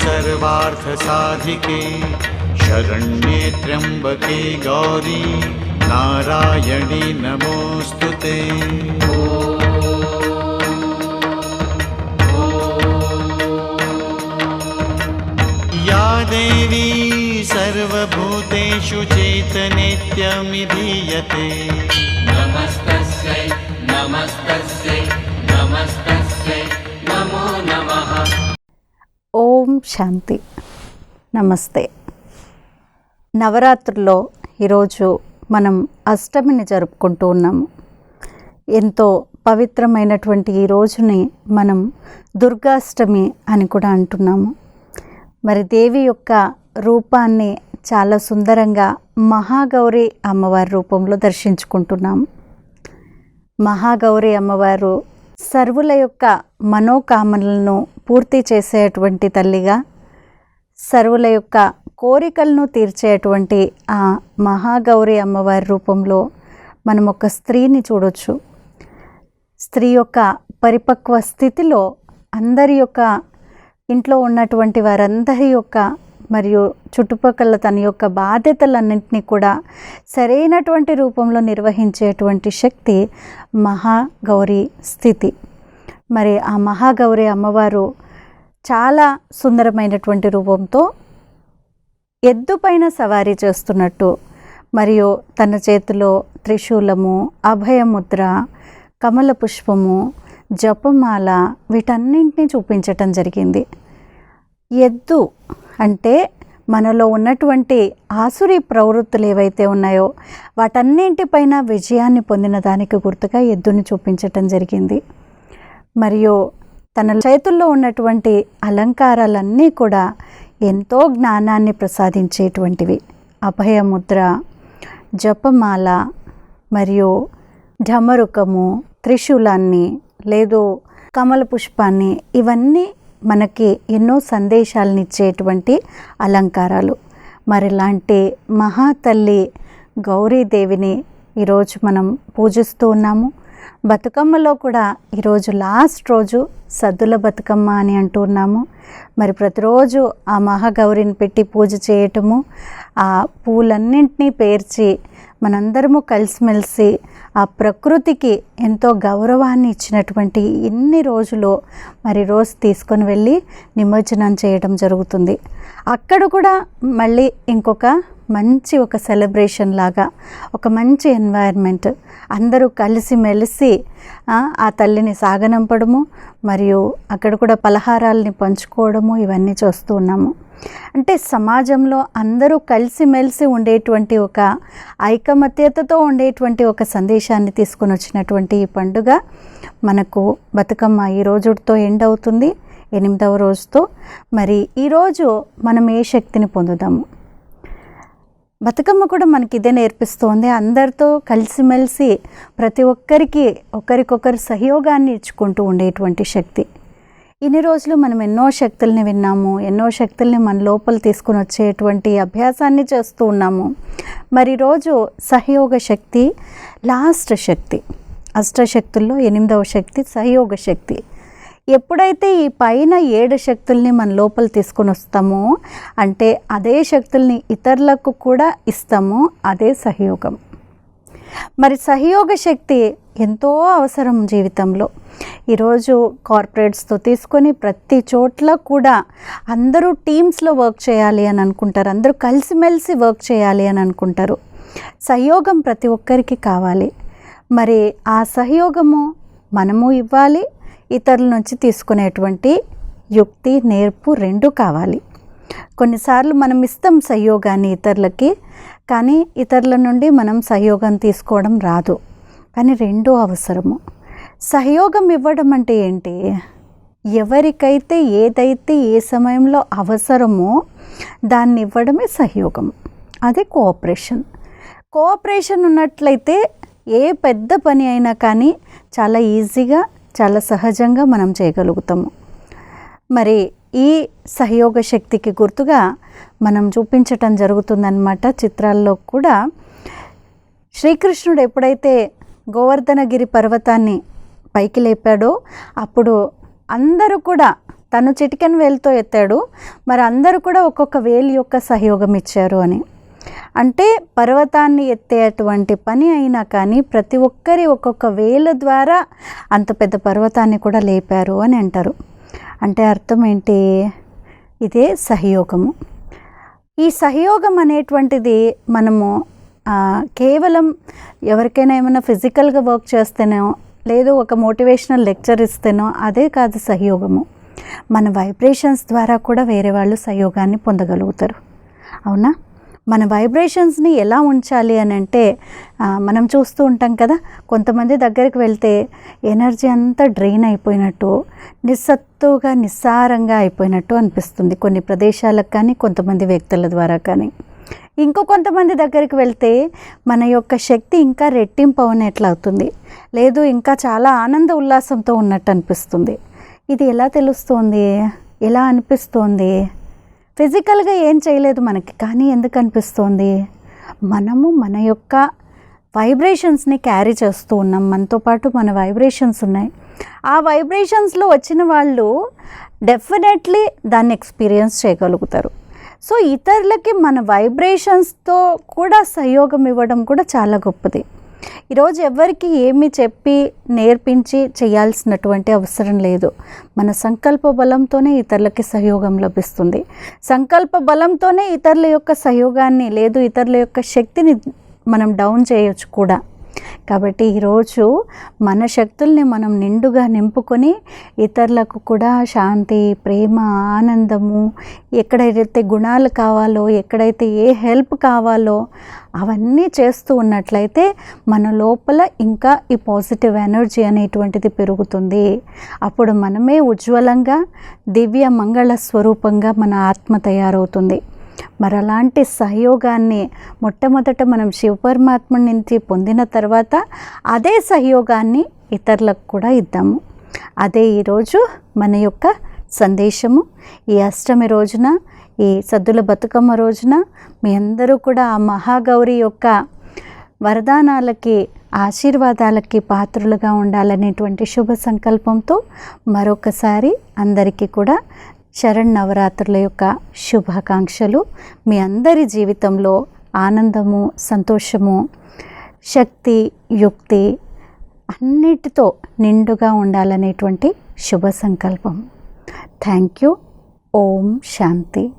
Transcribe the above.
सर्वार्थसाधिके शरण्ये त्र्यम्बके गौरी नारायणी नमोऽस्तु ते। या देवी सर्वभूतेषु चेतनित्यमिधीयते नमस्तस्यै नमस्तस्यै नमस्तस्यै। శాంతి. నమస్తే. నవరాత్రుల్లో ఈరోజు మనం అష్టమిని జరుపుకుంటూ ఉన్నాము. ఎంతో పవిత్రమైనటువంటి ఈ రోజుని మనం దుర్గాష్టమి అని కూడా అంటున్నాము. మరి దేవి యొక్క రూపాన్ని చాలా సుందరంగా మహాగౌరి అమ్మవారి రూపంలో దర్శించుకుంటున్నాము. మహాగౌరి అమ్మవారు సర్వుల యొక్క మనోకామనలను పూర్తి చేసేటువంటి తల్లిగా సర్వుల యొక్క కోరికలను తీర్చేటువంటి ఆ మహాగౌరి అమ్మవారి రూపంలో మనం ఒక స్త్రీని చూడొచ్చు. స్త్రీ యొక్క పరిపక్వ స్థితిలో అందరి యొక్క ఇంట్లో ఉన్నటువంటి వారందరి యొక్క మరియు చుట్టుపక్కల తన యొక్క బాధ్యతలన్నింటినీ కూడా సరైనటువంటి రూపంలో నిర్వహించేటువంటి శక్తి మహాగౌరీ స్థితి. మరి ఆ మహాగౌరి అమ్మవారు చాలా సుందరమైనటువంటి రూపంతో ఎద్దుపైన సవారీ చేస్తున్నట్టు మరియు తన చేతిలో త్రిశూలము అభయముద్ర కమల పుష్పము జపమాల వీటన్నింటినీ చూపించటం జరిగింది. ఎద్దు అంటే మనలో ఉన్నటువంటి ఆసురి ప్రవృత్తులు ఏవైతే ఉన్నాయో వాటన్నింటిపైన విజయాన్ని పొందిన దానికి గుర్తుగా ఎద్దుని చూపించటం జరిగింది. మరియు తన చేతుల్లో ఉన్నటువంటి అలంకారాలన్నీ కూడా ఎంతో జ్ఞానాన్ని ప్రసాదించేటువంటివి. అభయముద్ర జపమాల మరియు ఢమరుకము త్రిశూలాన్ని లేదు కమల పుష్పాన్ని ఇవన్నీ మనకి ఎన్నో సందేశాలను ఇచ్చేటువంటి అలంకారాలు మరిలాంటి మహాతల్లి గౌరీదేవిని ఈరోజు మనం పూజిస్తూ ఉన్నాము. బతుకమ్మలో కూడా ఈరోజు లాస్ట్ రోజు సద్దుల బతుకమ్మ అని అంటూ ఉన్నాము. మరి ప్రతిరోజు ఆ మహాగౌరిని పెట్టి పూజ చేయటము ఆ పూలన్నింటినీ పేర్చి మనందరము కలిసిమెలిసి ఆ ప్రకృతికి ఎంతో గౌరవాన్ని ఇచ్చినటువంటి ఇన్ని రోజులు మరి రోజు తీసుకొని వెళ్ళి నిమజ్జనం చేయడం జరుగుతుంది. అక్కడ కూడా మళ్ళీ ఇంకొక మంచి ఒక సెలబ్రేషన్ లాగా ఒక మంచి ఎన్వైర్న్మెంట్ అందరూ కలిసిమెలిసి ఆ, ఆ తల్లిని సాగనంపడము మరియు అక్కడ కూడా పలహారాలని పంచుకోవడము ఇవన్నీ చూస్తూ ఉన్నాము. అంటే సమాజంలో అందరూ కలిసిమెలిసి ఉండేటువంటి ఒక ఐకమత్యతతో ఉండేటువంటి ఒక సందేశాన్ని తీసుకొని వచ్చినటువంటి ఈ పండుగ మనకు బతుకమ్మ ఈ రోజుతో ఎండ్ అవుతుంది ఎనిమిదవ రోజుతో. మరి ఈరోజు మనం ఏ శక్తిని పొందుదాము బతుకమ్మ కూడా మనకి ఇదే నేర్పిస్తోంది. అందరితో కలిసిమెలిసి ప్రతి ఒక్కరికి ఒకరికొకరు సహయోగాన్ని ఇచ్చుకుంటూ ఉండేటువంటి శక్తి. ఇన్ని రోజులు మనం ఎన్నో శక్తుల్ని విన్నాము ఎన్నో శక్తుల్ని మన లోపల తీసుకుని వచ్చేటువంటి అభ్యాసాన్ని చేస్తూ ఉన్నాము. మరి రోజు సహయోగ శక్తి లాస్ట్ శక్తి అష్టశక్తుల్లో ఎనిమిదవ శక్తి సహయోగ శక్తి. ఎప్పుడైతే ఈ పైన ఏడు శక్తుల్ని మన లోపల తీసుకొని వస్తామో అంటే అదే శక్తుల్ని ఇతరులకు కూడా ఇస్తామో అదే సహయోగం. మరి సహయోగ శక్తి ఎంతో అవసరం జీవితంలో. ఈరోజు కార్పొరేట్స్తో తీసుకొని ప్రతి చోట్ల కూడా అందరూ టీమ్స్లో వర్క్ చేయాలి అని అనుకుంటారు. అందరూ కలిసిమెలిసి వర్క్ చేయాలి అని అనుకుంటారు. సహయోగం ప్రతి ఒక్కరికి కావాలి. మరి ఆ సహయోగము మనము ఇవ్వాలి ఇతరుల నుంచి తీసుకునేటువంటి యుక్తి నేర్పు రెండు కావాలి. కొన్నిసార్లు మనం ఇస్తాం సహయోగాన్ని ఇతరులకి కానీ ఇతరుల నుండి మనం సహయోగం తీసుకోవడం రాదు. కానీ రెండూ అవసరము. సహయోగం ఇవ్వడం అంటే ఏంటి? ఎవరికైతే ఏదైతే ఏ సమయంలో అవసరమో దాన్ని ఇవ్వడమే సహయోగం. అదే కోఆపరేషన్. కోఆపరేషన్ ఉన్నట్లయితే ఏ పెద్ద పని అయినా కానీ చాలా ఈజీగా చాలా సహజంగా మనం చేయగలుగుతాము. మరి ఈ సహయోగ శక్తికి గుర్తుగా మనం చూపించటం జరుగుతుందన్నమాట చిత్రాల్లో కూడా. శ్రీకృష్ణుడు ఎప్పుడైతే గోవర్ధనగిరి పర్వతాన్ని పైకి లేపాడో అప్పుడు అందరూ కూడా తను చిటికెన్ వేలుతో ఎత్తాడు. మరి అందరూ కూడా ఒక్కొక్క వేలు యొక్క సహయోగం ఇచ్చారు అని. అంటే పర్వతాన్ని ఎత్తేటువంటి పని అయినా కానీ ప్రతి ఒక్కరి ఒక్కొక్క వేల ద్వారా అంత పెద్ద పర్వతాన్ని కూడా లేపారు అని అంటారు. అంటే అర్థం ఏంటి? ఇదే సహయోగము. ఈ సహయోగం అనేటువంటిది మనము కేవలం ఎవరికైనా ఏమైనా ఫిజికల్గా వర్క్ చేస్తేనో లేదు ఒక మోటివేషనల్ లెక్చర్ ఇస్తేనో అదే కాదు సహయోగము. మన వైబ్రేషన్స్ ద్వారా కూడా వేరే వాళ్ళు సహయోగాన్ని పొందగలుగుతారు. అవునా? మన వైబ్రేషన్స్ని ఎలా ఉంచాలి అని అంటే మనం చూస్తూ ఉంటాం కదా కొంతమంది దగ్గరికి వెళ్తే ఎనర్జీ అంతా డ్రైన్ అయిపోయినట్టు నిస్సత్తుగా నిస్సారంగా అయిపోయినట్టు అనిపిస్తుంది. కొన్ని ప్రదేశాలకు కానీ కొంతమంది వ్యక్తుల ద్వారా కానీ. ఇంకో కొంతమంది దగ్గరికి వెళ్తే మన యొక్క శక్తి ఇంకా రెట్టింపు అవునట్లు అవుతుంది. లేదు ఇంకా చాలా ఆనంద ఉల్లాసంతో ఉన్నట్టు అనిపిస్తుంది. ఇది ఎలా తెలుస్తోంది? ఎలా అనిపిస్తోంది? ఫిజికల్గా ఏం చేయలేదు మనకి కానీ ఎందుకు అనిపిస్తోంది మనము మన యొక్క వైబ్రేషన్స్ని క్యారీ చేస్తూ ఉన్నాం. మనతో పాటు మన వైబ్రేషన్స్ ఉన్నాయి. ఆ వైబ్రేషన్స్లో వచ్చిన వాళ్ళు డెఫినెట్లీ దాన్ని ఎక్స్పీరియన్స్ చేయగలుగుతారు. సో ఇతరులకి మన వైబ్రేషన్స్తో కూడా సహయోగం ఇవ్వడం కూడా చాలా గొప్పది. ఈరోజు ఎవరికి ఏమి చెప్పి నేర్పించి చేయాల్సినటువంటి అవసరం లేదు. మన సంకల్ప బలంతోనే ఇతరులకి సహయోగం లభిస్తుంది. సంకల్ప బలంతోనే ఇతరుల యొక్క సహయోగాన్ని లేదు ఇతరుల యొక్క శక్తిని మనం డౌన్ చేయొచ్చు కూడా. కాబట్టి ఈరోజు మన శక్తుల్ని మనం నిండుగా నింపుకొని ఇతరులకు కూడా శాంతి ప్రేమ ఆనందము ఎక్కడైతే గుణాలు కావాలో ఎక్కడైతే ఏ హెల్ప్ కావాలో అవన్నీ చేస్తూ ఉన్నట్లయితే మన లోపల ఇంకా ఈ పాజిటివ్ ఎనర్జీ అనేటువంటిది పెరుగుతుంది. అప్పుడు మనమే ఉజ్వలంగా దివ్య మంగళ స్వరూపంగా మన ఆత్మ తయారవుతుంది. మరి అలాంటి సహయోగాన్ని మొట్టమొదట మనం శివపరమాత్మ నుంచి పొందిన తర్వాత అదే సహయోగాన్ని ఇతరులకు కూడా ఇద్దాము. అదే ఈరోజు మన యొక్క సందేశము. ఈ అష్టమి రోజున ఈ సద్దుల బతుకమ్మ రోజున మీ అందరూ కూడా ఆ మహాగౌరి యొక్క వరదానాలకి ఆశీర్వాదాలకి పాత్రులుగా ఉండాలనేటువంటి శుభ సంకల్పంతో మరొకసారి అందరికీ కూడా శరణ్ నవరాత్రుల యొక్క శుభాకాంక్షలు. మీ అందరి జీవితంలో ఆనందము సంతోషము శక్తి యుక్తి అన్నిటితో నిండుగా ఉండాలనేటువంటి శుభ సంకల్పం. Thank you. Om Shanti.